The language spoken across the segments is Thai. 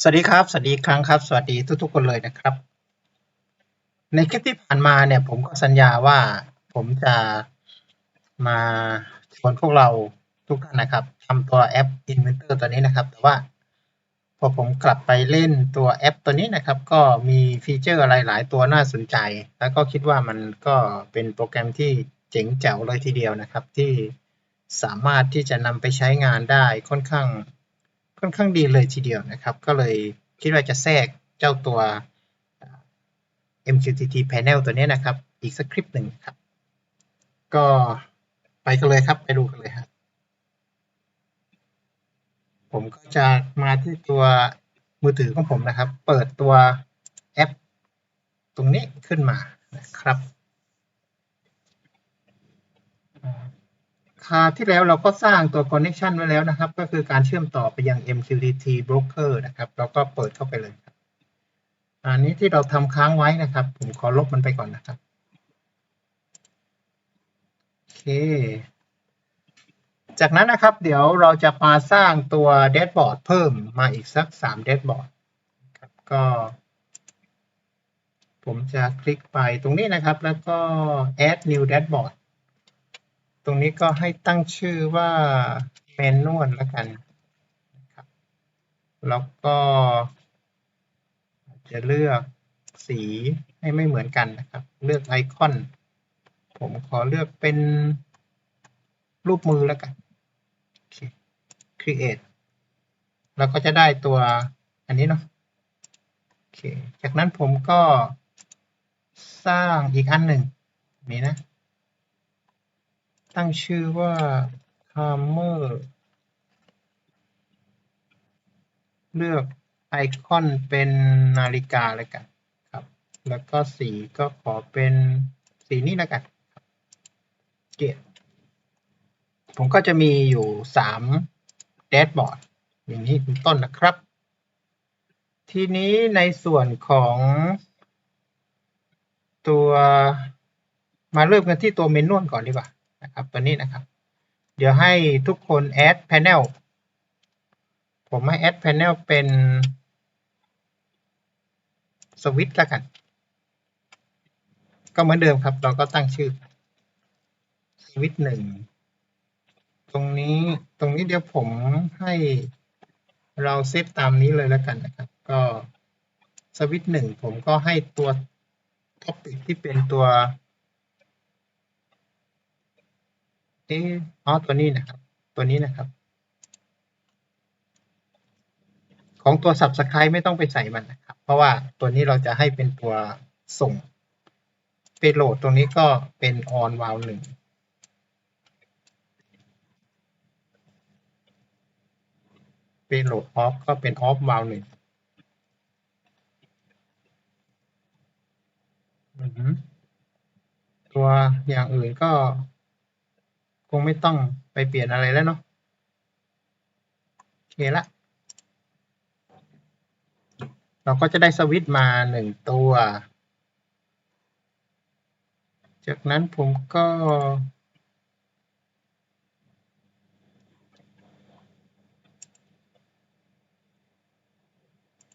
สวัสดีครับ สวัสดีครั้งครับ สวัสดีทุกๆคนเลยนะครับ ในคลิปที่ผ่านมาเนี่ย ผมก็สัญญาว่าผมจะมาชวนพวกเราทุกท่านนะครับทำตัวแอป Inventor ตัวนี้นะครับ แต่ว่าพอผมกลับไปเล่นตัวแอปตัวนี้นะครับ ก็มีฟีเจอร์อะไรหลายตัวน่าสนใจ แล้วก็คิดว่ามันก็เป็นโปรแกรมที่เจ๋งแจ๋วเลยทีเดียวนะครับ ที่สามารถที่จะนำไปใช้งานได้ค่อนข้าง ค่อนข้างดีเลยทีเดียวนะครับ ก็เลยคิดว่าจะแทรกเจ้าตัว MQTT panel ตัวนี้นะครับ อีกสักคลิปหนึ่งครับ ก็ไปกันเลยครับไปดูกันเลยครับ ผมก็จะมาที่ตัวมือถือของผมนะครับ เปิดตัวแอป ตรงนี้ขึ้นมานะครับ คราวที่แล้วเราก็สร้างตัว connection ไว้แล้วนะครับ ก็คือการเชื่อมต่อไปยัง MQTT broker นะครับเราก็เปิดเข้าไปเลยครับอันนี้ที่เราทำค้างไว้นะครับ ผมขอลบมันไปก่อนนะครับโอเค จากนั้นนะครับ เดี๋ยวเราจะมาสร้างตัวแดชบอร์ดเพิ่มมาอีกสักสามแดชบอร์ดครับก็ ผมจะคลิกไปตรงนี้นะครับ แล้วก็ add new dashboard ตรงนี้ก็ให้ตั้งชื่อว่า manual แล้วกันนะครับแล้วก็จะเลือกสีให้ไม่เหมือนกันนะครับ เลือกไอคอน ผมขอเลือกเป็นรูปมือแล้วกันโอเค create แล้วก็จะได้ตัวอันนี้เนาะโอเค จากนั้นผมก็สร้างอีกอันหนึ่งนี้นะ ตั้งชื่อว่า hammer เลือกไอคอนเป็นนาฬิกาเลยกันครับ แล้วก็สีก็ขอเป็นสีนี้แล้วกันเกตผมก็จะมีอยู่สามแดชบอร์ดอย่างนี้เป็นต้นนะครับ ทีนี้ในส่วนของตัวมาเริ่มกันที่ตัวเมนูก่อนดีกว่า นะครับตัวนี้นะครับ เดี๋ยวให้ทุกคน add panel ผมให้ add panel เป็นสวิตช์ล้วกัน ก็เหมือนเดิมครับ เราก็ตั้งชื่อสวิตช์หนึ่งตรงนี้ตรงนี้เดี๋ยวผมให้เราเซตตามนี้เลยแล้วกันนะครับ ก็สวิตช์หนึ่งผมก็ให้ตัวท็อปิกที่เป็นตัว เอออ๋อตัวนี้นะครับ ตัวนี้นะครับ ของตัว subscribe ไม่ต้องไปใส่มันนะครับ เพราะว่าตัวนี้เราจะให้เป็นตัวส่งเปโหลดตรงนี้ก็เป็น on val หนึ่งเปโหลด off ก็เป็น off val หนึ่งตัวอย่างอื่นก็ งไม่ต้องไปเปลี่ยนอะไรแล้วเนาะโอเคละ เราก็จะได้สวิตช์มาหนึ่งตัว จากนั้นผมก็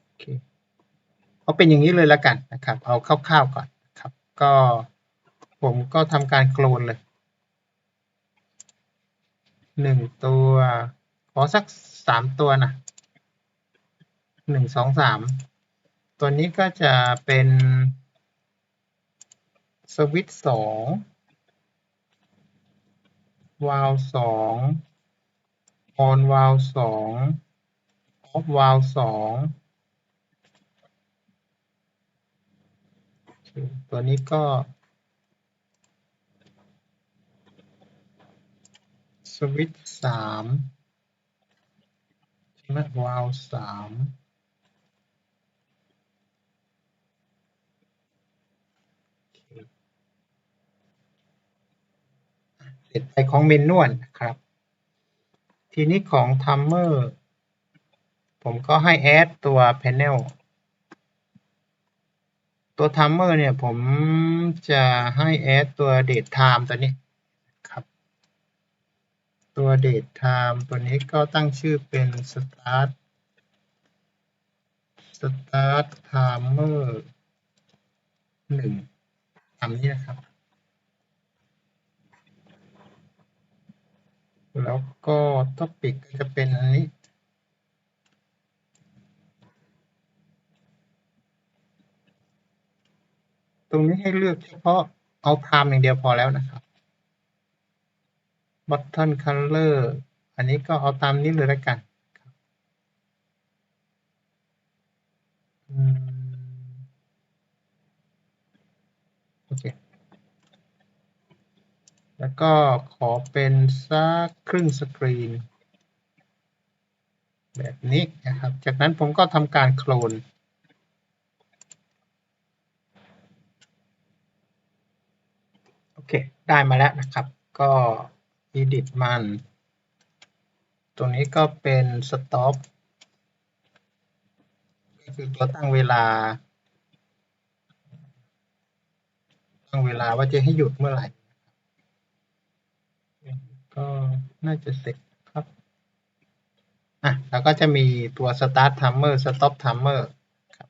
โอเคเอาเป็นอย่างนี้เลยละกันนะครับ เอาคร่าวๆก่อนนะครับ ก็ผมก็ทำการโคลนเลย หนึ่งตัว ขอสักสามตัวนะหนึ่งสองสามตัวนี้ก็จะเป็นสวิตสองวาลสองออนวาลสองออฟวาลสองตัวนี้ก็ วิตช์สามใช่ไหมวาลสามเสร็จไปของเมนนวลนะครับ ทีนี้ของทัมเมอร์ผมก็ให้แอดตัว panel ตัวทัมเมอร์เนี่ยผมจะให้แอดตัว date time ตัวนี้ ตัว date time ตัวนี้ก็ตั้งชื่อเป็น start start timer หนึ่งตามนี้นะครับ แล้วก็ topic ก็จะเป็นอันนี้ ตรงนี้ให้เลือกเฉพาะเอา time อย่างเดียวพอแล้วนะครับ button color อันนี้ก็เอาตามนี้เลยแล้วกันโอเค แล้วก็ขอเป็นสักครึ่งสกรีน แบบนี้นะครับ จากนั้นผมก็ทำการโคลนโอเค ได้มาแล้วนะครับ ก็ edit มัน ตรงนี้ก็เป็น stop ก็คือตัวตั้งเวลา ตั้งเวลาว่าจะให้หยุดเมื่อไหร่ ก็น่าจะเสร็จครับ อะ แล้วก็จะมีตัว start timer stop timer ครับ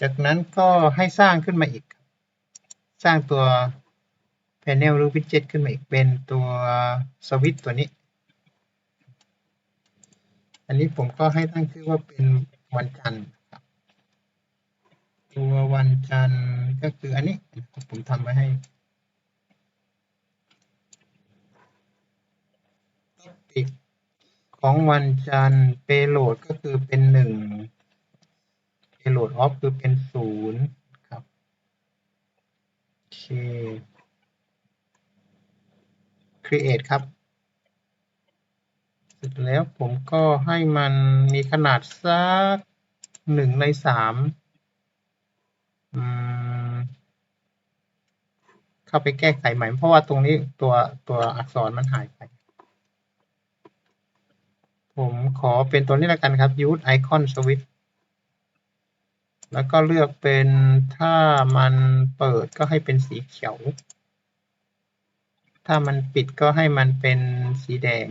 จากนั้นก็ให้สร้างขึ้นมาอีก สร้างตัว panel หรือ widget ขึ้นมาอีกเป็นตัวสวิตตัวนี้ อันนี้ผมก็ให้ตั้งชื่อว่าเป็นวันจันทร์ครับตัววันจันทร์ก็คืออันนี้ผมทำไว้ให้ topic ของวันจันทร์ payload ก็คือเป็นหนึ่ง payload off คือเป็นศูนย์ครับโอเค create ครับ เสร็จแล้วผมก็ให้มันมีขนาดสักหนึ่งในสามเข้าไปแก้ไขใหม่ เพราะว่าตรงนี้ตัวตัวอักษรมันหายไป ผมขอเป็นตัวนี้แล้วกันครับ use icon switch แล้วก็เลือกเป็นถ้ามันเปิดก็ให้เป็นสีเขียว ถ้ามันปิดก็ให้มันเป็นสีแดง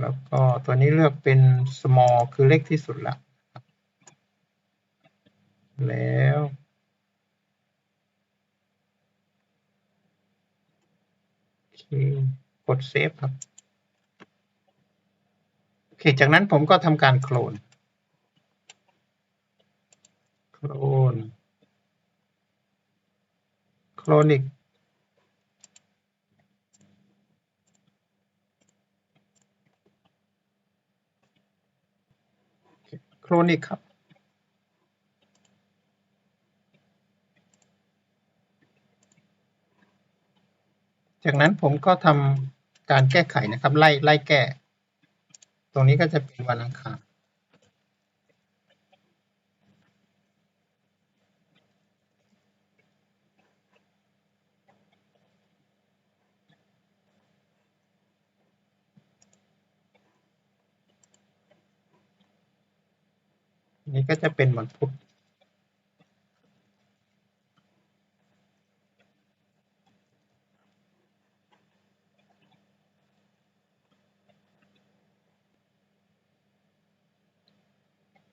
แล้วก็ตัวนี้เลือกเป็น small คือเล็กที่สุดละแล้วกดเซฟครับ โอเค จากนั้นผมก็ทำการโคลน โคลน โคลนอีกโคลนอีกครับ จากนั้นผมก็ทำการแก้ไขนะครับ ไล่ไล่แก้ ตรงนี้ก็จะเป็นวันอังคาร นี่ก็จะเป็นวันพุธ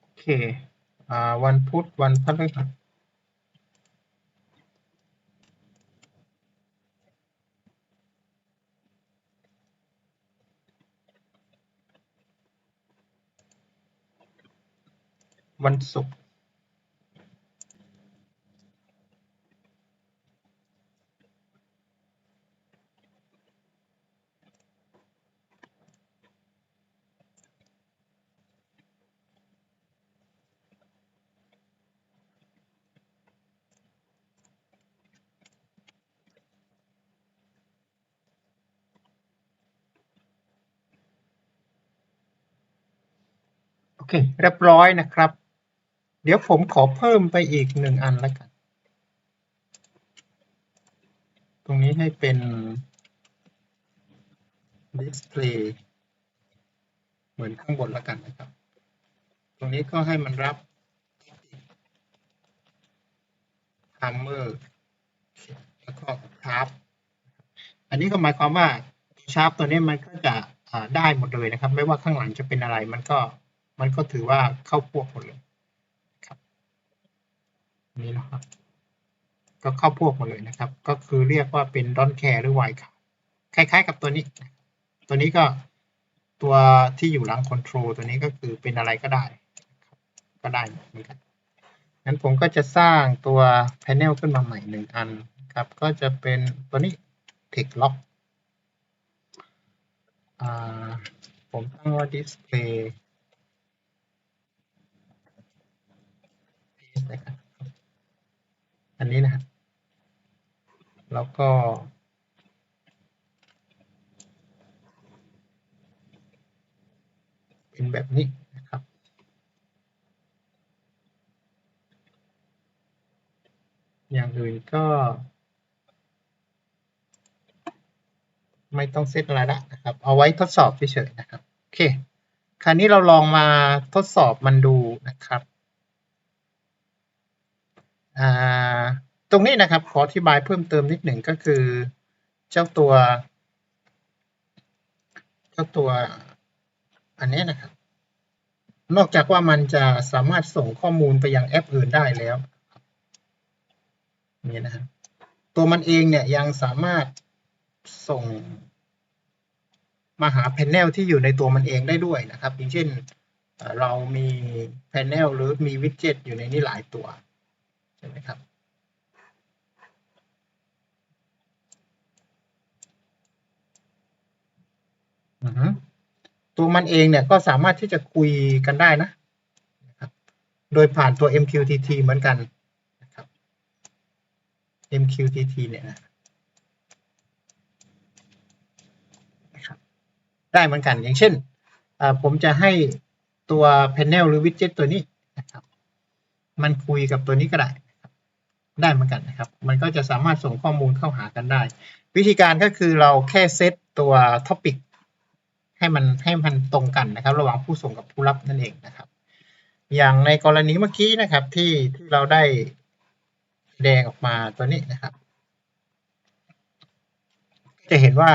โอเคอ่าวันพุธวันพฤหัส วันศุกร์โอเค เรียบร้อยนะครับ เดี๋ยวผมขอเพิ่มไปอีกหนึ่งอันแล้วกัน ตรงนี้ให้เป็น display เหมือนข้างบนแล้วกันนะครับ ตรงนี้ก็ให้มันรับ timer แล้วก็ sharp อันนี้ก็หมายความว่า sharp ตัวนี้มันก็จะได้หมดเลยนะครับ ไม่ว่าข้างหลังจะเป็นอะไรมันก็มันก็ถือว่าเข้าพวกหมดเลย นี่นะครับ ก็เข้าพวกหมดเลยนะครับ ก็คือเรียกว่าเป็นดอนแคร์หรือไวค่ะคล้ายๆ กับตัวนี้ ตัวนี้ก็ตัวที่อยู่หลังคอนโทรลตัวนี้ก็คือเป็นอะไรก็ได้ ก็ได้เหมือนกันงั้นผมก็จะสร้างตัว panel ขึ้นมาใหม่หนึ่งอันครับ ก็จะเป็นตัวนี้ text lock อ่าผมตั้งว่า display นะครับ อันนี้นะครับแล้วก็ เป็นแบบนี้นะครับ อย่างอื่นก็ ไม่ต้องเซตอะไรละนะครับ เอาไว้ทดสอบเฉยๆนะครับ โอเค คราวนี้เราลองมาทดสอบมันดูนะครับ ตรงนี้นะครับขออธิบายเพิ่มเติมนิดหนึ่งก็คือเจ้าตัว เจ้าตัวอันนี้นะครับ นอกจากว่ามันจะสามารถส่งข้อมูลไปยังแอปอื่นได้แล้วนี่นะครับตัวมันเองเนี่ยยังสามารถส่งมาหาแพนเนลที่อยู่ในตัวมันเองได้ด้วยนะครับ อย่างเช่นเรามีแพนเนลหรือมีวิดเจ็ตอยู่ในนี้หลายตัว ช่ไหมครับ ตัวมันเองเนี่ยก็สามารถที่จะคุยกันได้นะครับโดยผ่านตัว MQTT เหมือนกันนะครับ MQTT เนี่ยนะได้เหมือนกัน อย่างเช่น ผมจะให้ตัว panel หรือ widget ตัวนี้นะครับ มันคุยกับตัวนี้ก็ได้ ได้เหมือนกันนะครับ มันก็จะสามารถส่งข้อมูลเข้าหากันได้ วิธีการก็คือเราแค่เซตตัว topic ให้มันให้มันตรงกันนะครับ ระหว่างผู้ส่งกับผู้รับนั่นเองนะครับ อย่างในกรณีเมื่อกี้นะครับที่ที่เราได้แดงออกมาตัวนี้นะครับ จะเห็นว่า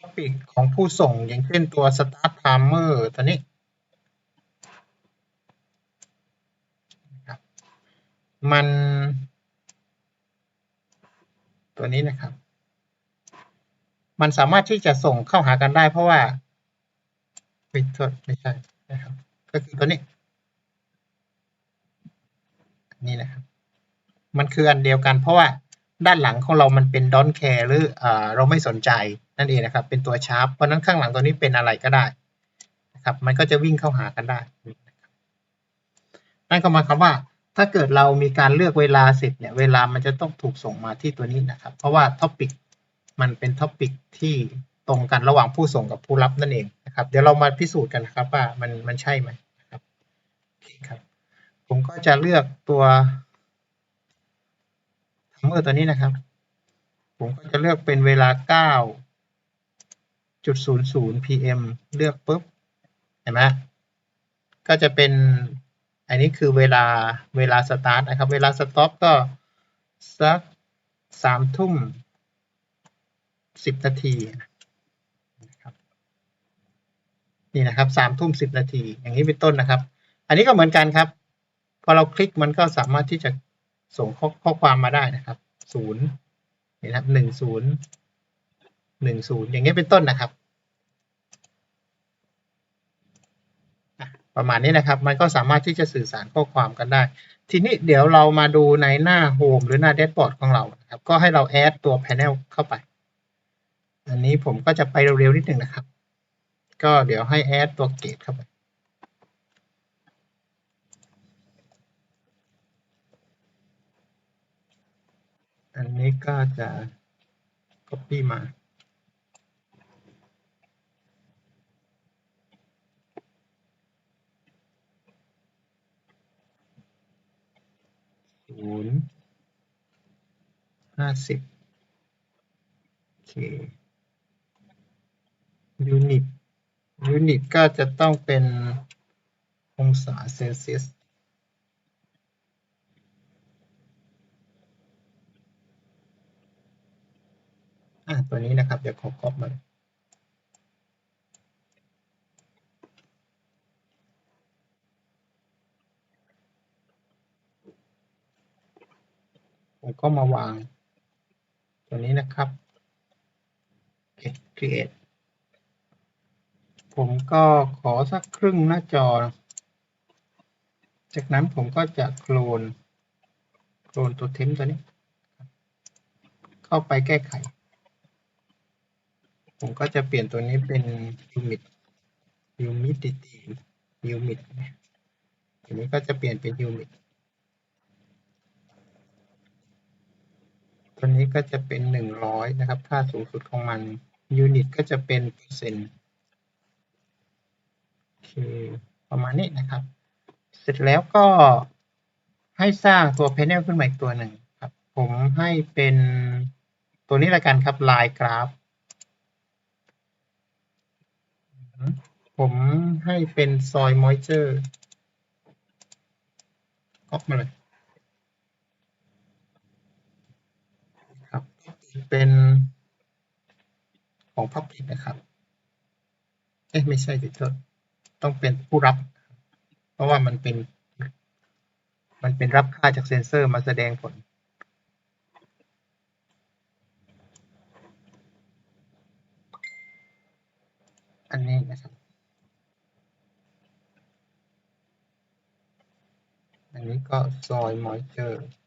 topic ของผู้ส่งอย่างเช่นตัว start timer ตัวนี้นะครับ มัน ตัวนี้นะครับ มันสามารถที่จะส่งเข้าหากันได้ เพราะว่าไม่โทษไม่ใช่นะครับ ก็คือตัวนี้ นี่นะครับ มันคืออันเดียวกัน เพราะว่าด้านหลังของเรามันเป็น don't care หรือเอเราไม่สนใจนั่นเองนะครับ เป็นตัวชาร์ปเพราะฉะนั้นข้างหลังตัวนี้เป็นอะไรก็ได้นะครับ มันก็จะวิ่งเข้าหากันได้นั่นก็หมายความว่า ถ้าเกิดเรามีการเลือกเวลาเสร็จเนี่ย เวลามันจะต้องถูกส่งมาที่ตัวนี้นะครับ เพราะว่าท็อปิกมันเป็นท็อปิกที่ตรงกันระหว่างผู้ส่งกับผู้รับนั่นเองนะครับ เดี๋ยวเรามาพิสูจน์กันนะครับว่ามันมันใช่ไหมนะครับโอเคครับ ผมก็จะเลือกตัวทัมเมอร์ตัวนี้นะครับ ผมก็จะเลือกเป็นเวลา 9.00 pm เลือกปุ๊บ เห็นไหมก็จะเป็น อันนี้คือเวลาเวลาสตาร์ทนะครับ เวลาสต็อปก็สักสามทุ่มสิบนาทีนะครับนี่นะครับสามทุ่มสิบนาที อย่างนี้เป็นต้นนะครับ อันนี้ก็เหมือนกันครับ พอเราคลิกมันก็สามารถที่จะส่งข้อข้อความมาได้นะครับศูนย์นี่นะครับหนึ่งศูนย์หนึ่งศูนย์อย่างนี้เป็นต้นนะครับ ประมาณนี้นะครับ มันก็สามารถที่จะสื่อสารข้อความกันได้ ทีนี้เดี๋ยวเรามาดูในหน้าโฮมหรือหน้าแดชบอร์ดของเราครับ ก็ให้เราแอดตัว Panel เข้าไป อันนี้ผมก็จะไปเร็วๆนิดหนึ่งนะครับ ก็เดี๋ยวให้แอดตัวเกตเข้าไปอันนี้ก็จะ copy มา ศูนย์ห้าสิบโอเคยูนิตยูนิตก็จะต้องเป็นองศาเซลเซียสอะตัวนี้นะครับ เดี๋ยวขอครอบมา ผมก็มาวาง ตัวนี้นะครับโอเค create ผมก็ขอสักครึ่งหน้าจอ จากนั้นผมก็จะโคลน โคลนตัวเทมตัวนี้ เข้าไปแก้ไข ผมก็จะเปลี่ยนตัวนี้เป็น humid humidity humid อันนี้ก็จะเปลี่ยนเป็น humid ตัวนี้ก็จะเป็นหนึ่งร้อยนะครับ ค่าสูงสุดของมันยูนิตก็จะเป็นเปอร์เซ็นต์โอเคประมาณนี้นะครับ เสร็จแล้วก็ให้สร้างตัว panel ขึ้นมาอีกตัวหนึ่งครับ ผมให้เป็นตัวนี้ละกันครับ line graph ผมให้เป็น soil moisture ออกมาเลย ครับ เป็นของ Public นะครับ เอ๊ะไม่ใช่ดิโทษต้องเป็นผู้รับ เพราะว่ามันเป็น มันเป็นรับค่าจากเซนเซอร์มาแสดงผล อันนี้นะครับ อันนี้ก็ soil moisture คือ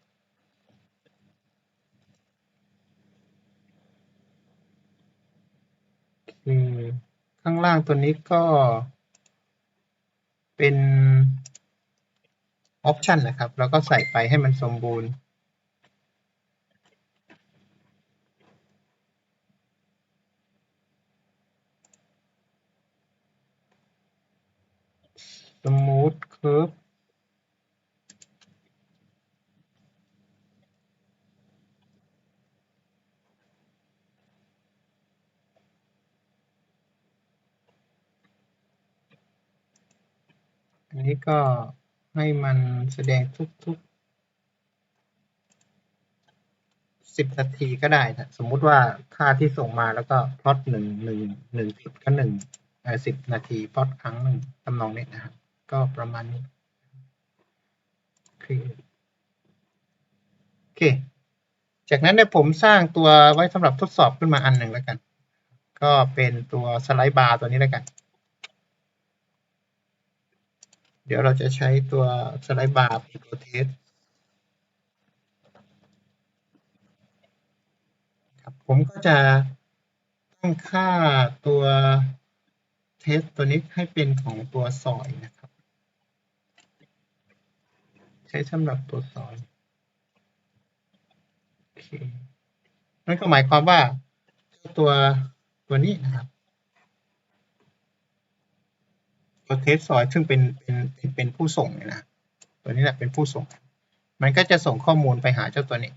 ือข้างล่างตัวนี้ก็เป็นออปชันนะครับ แล้วก็ใส่ไปให้มันสมบูรณ์ smooth curve อันนี้ก็ให้มันแสดงทุกๆสิบนาทีก็ได้นะสมมุติว่าค่าที่ส่งมาแล้วก็พลอตหนึ่งหนึ่งหนึ่งจุดก็หนึ่งสิบนาทีพลอตครั้งหนึ่งตำนองนี้นะครับ ก็ประมาณนี้คือโอเค จากนั้นเนี่ยผมสร้างตัวไว้สำหรับทดสอบขึ้นมาอันหนึ่งแล้วกัน ก็เป็นตัวสไลด์บาร์ตัวนี้แล้วกัน เดี๋ยวเราจะใช้ตัวสไลด์บาร์เป็นตัวเทสครับผมก็จะตั้งค่าตัวเทสตัวนี้ให้เป็นของตัวซอยนะครับ ใช้สำหรับตัวซอยโอเคนั่นก็หมายความว่าเจ้าตัวตัวนี้นะครับ ตัวเทสซอยซึ่งเป็นเป็นเป็นผู้ส่งเนี่ยนะตัวนี้แหละเป็นผู้ส่ง มันก็จะส่งข้อมูลไปหาเจ้าตัวนี้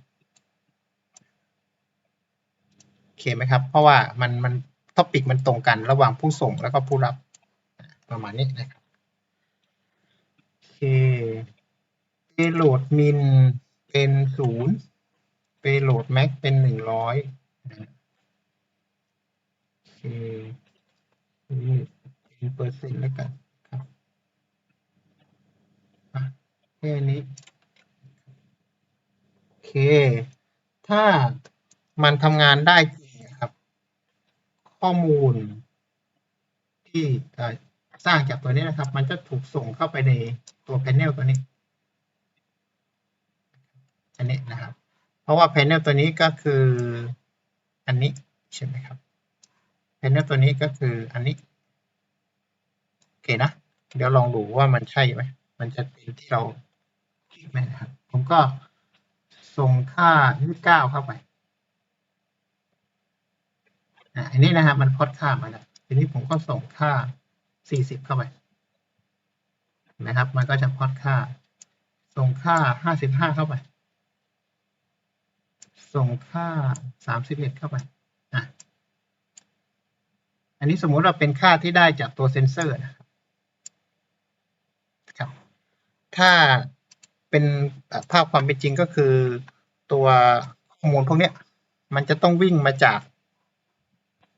โอเคไหมครับ เพราะว่ามันมันท็อปิกมันตรงกันระหว่างผู้ส่งแล้วก็ผู้รับประมาณนี้นะครับโอเค payload min เป็นศูนย์ payload max เป็นหนึ่งร้อยโอเค เปอร์เซ็นต์แล้วกันครับแค่นี้ โอเค ถ้ามันทำงานได้จริงครับ ข้อมูล ที่สร้างจากตัวนี้นะครับ มันจะถูกส่งเข้าไปในตัวแพนเนลตัวนี้ อันนี้นะครับ เพราะว่าแพนเนลตัวนี้ก็คืออันนี้ใช่ไหมครับแพนเนลตัวนี้ก็คืออันนี้ อเคนะ เดี๋ยวลองดูว่ามันใช่ไหม มันจะเป็นที่เราคิดไหมนะครับ ผมก็ส่งค่า29เข้าไปอันนี้นะครับมันพอดค่ามาแล้วทีนี้ผมก็ส่งค่า 40 เข้าไปนะครับ มันก็จะพอดค่า ส่งค่า 55 เข้าไป ส่งค่า 31 เข้าไปอะอันนี้สมมุติว่าเป็นค่าที่ได้จากตัวเซนเซอร์นะครับ ครับ ถ้าเป็นภาพความเป็นจริงก็คือตัวข้อมูลพวกเนี้ยมันจะต้องวิ่งมาจาก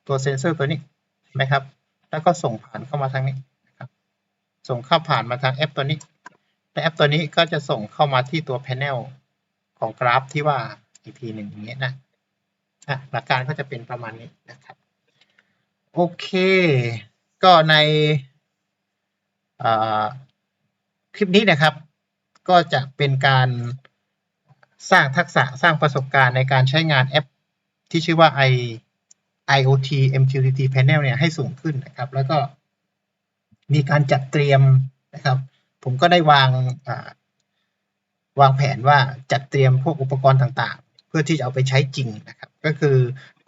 ตัวเซนเซอร์ตัวนี้เห็นไหมครับ แล้วก็ส่งผ่านเข้ามาทางนี้นะครับ ส่งเข้าผ่านมาทางแอปตัวนี้ และแอปตัวนี้ก็จะส่งเข้ามาที่ตัว panel ของกราฟที่ว่าอีกทีหนึ่งอย่างเงี้ยนะอะหลักการก็จะเป็นประมาณนี้นะครับ โอเค ก็ในอ่อ คลิปนี้นะครับ ก็จะเป็นการสร้างทักษะสร้างประสบการณ์ในการใช้งานแอป ที่ชื่อว่า i IoT MQTT Panel เนี่ยให้สูงขึ้นนะครับ แล้วก็มีการจัดเตรียมนะครับ ผมก็ได้วางวางแผนว่าจัดเตรียมพวกอุปกรณ์ต่างๆ เพื่อที่จะเอาไปใช้จริงนะครับ ก็คือ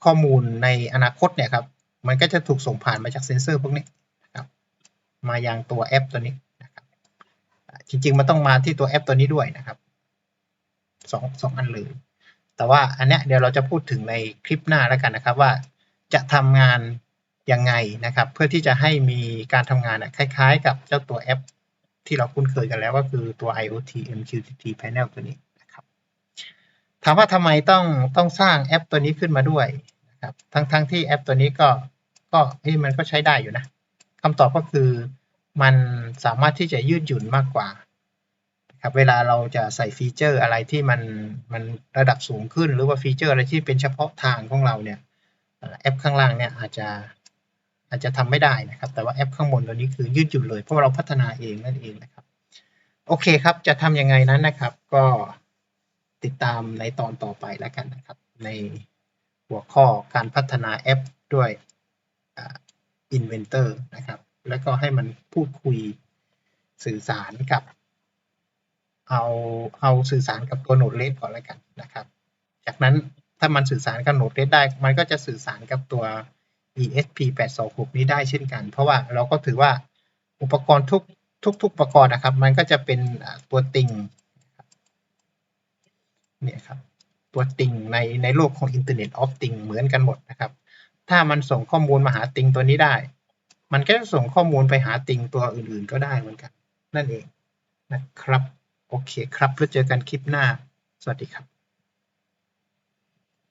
ข้อมูลในอนาคตเนี่ยครับ มันก็จะถูกส่งผ่านมาจากเซ็นเซอร์พวกนี้นะครับ มายังตัวแอปตัวนี้ จริง ๆ มันต้องมาที่ตัวแอปตัวนี้ด้วยนะครับสองสองอันเลย แต่ว่าอันเนี้ยเดี๋ยวเราจะพูดถึงในคลิปหน้าแล้วกันนะครับว่าจะทำงานยังไงนะครับ เพื่อที่จะให้มีการทำงานคล้าย ๆ กับเจ้าตัวแอป ที่เราคุ้นเคยกันแล้วก็คือตัว IoT MQTT Panel ตัวนี้นะครับถามว่าทำไมต้องต้องสร้างแอปตัวนี้ขึ้นมาด้วยนะครับทั้งทั้งที่แอปตัวนี้ก็ก็เฮ้ยมันก็ใช้ได้อยู่นะคำตอบก็คือ มันสามารถที่จะยืดหยุ่นมากกว่าครับเวลาเราจะใส่ฟีเจอร์อะไรที่มันมันระดับสูงขึ้น หรือว่าฟีเจอร์อะไรที่เป็นเฉพาะทางของเราเนี่ยแอปข้างล่างเนี่ยอาจจะอาจจะทำไม่ได้นะครับ แต่ว่าแอปข้างบนตัวนี้คือยืดหยุ่นเลยเพราะเราพัฒนาเองนั่นเองนะครับ โอเคครับจะทำยังไงนั้นนะครับ ก็ติดตามในตอนต่อไปแล้วกันนะครับ ในหัวข้อการพัฒนาแอปด้วยอ่า Inventor นะครับ แล้วก็ให้มันพูดคุยสื่อสารกับ เอาเอาสื่อสารกับตัวโนดเลสก่อนแล้วกันนะครับ จากนั้นถ้ามันสื่อสารกับโนดเลสได้ มันก็จะสื่อสารกับตัว ESP826 นี้ได้เช่นกัน เพราะว่าเราก็ถือว่าอุปกรณ์ทุกทุกทุกอุปกรณ์นะครับ มันก็จะเป็นตัวติงเนี่ยครับตัวติงในในโลกของ Internet of Things เหมือนกันหมดนะครับ ถ้ามันส่งข้อมูลมาหาติงตัวนี้ได้ มันก็จะส่งข้อมูลไปหาติงตัวอื่นๆก็ได้เหมือนกัน นั่นเองนะครับ โอเคครับแล้วเจอกันคลิปหน้า สวัสดีครับ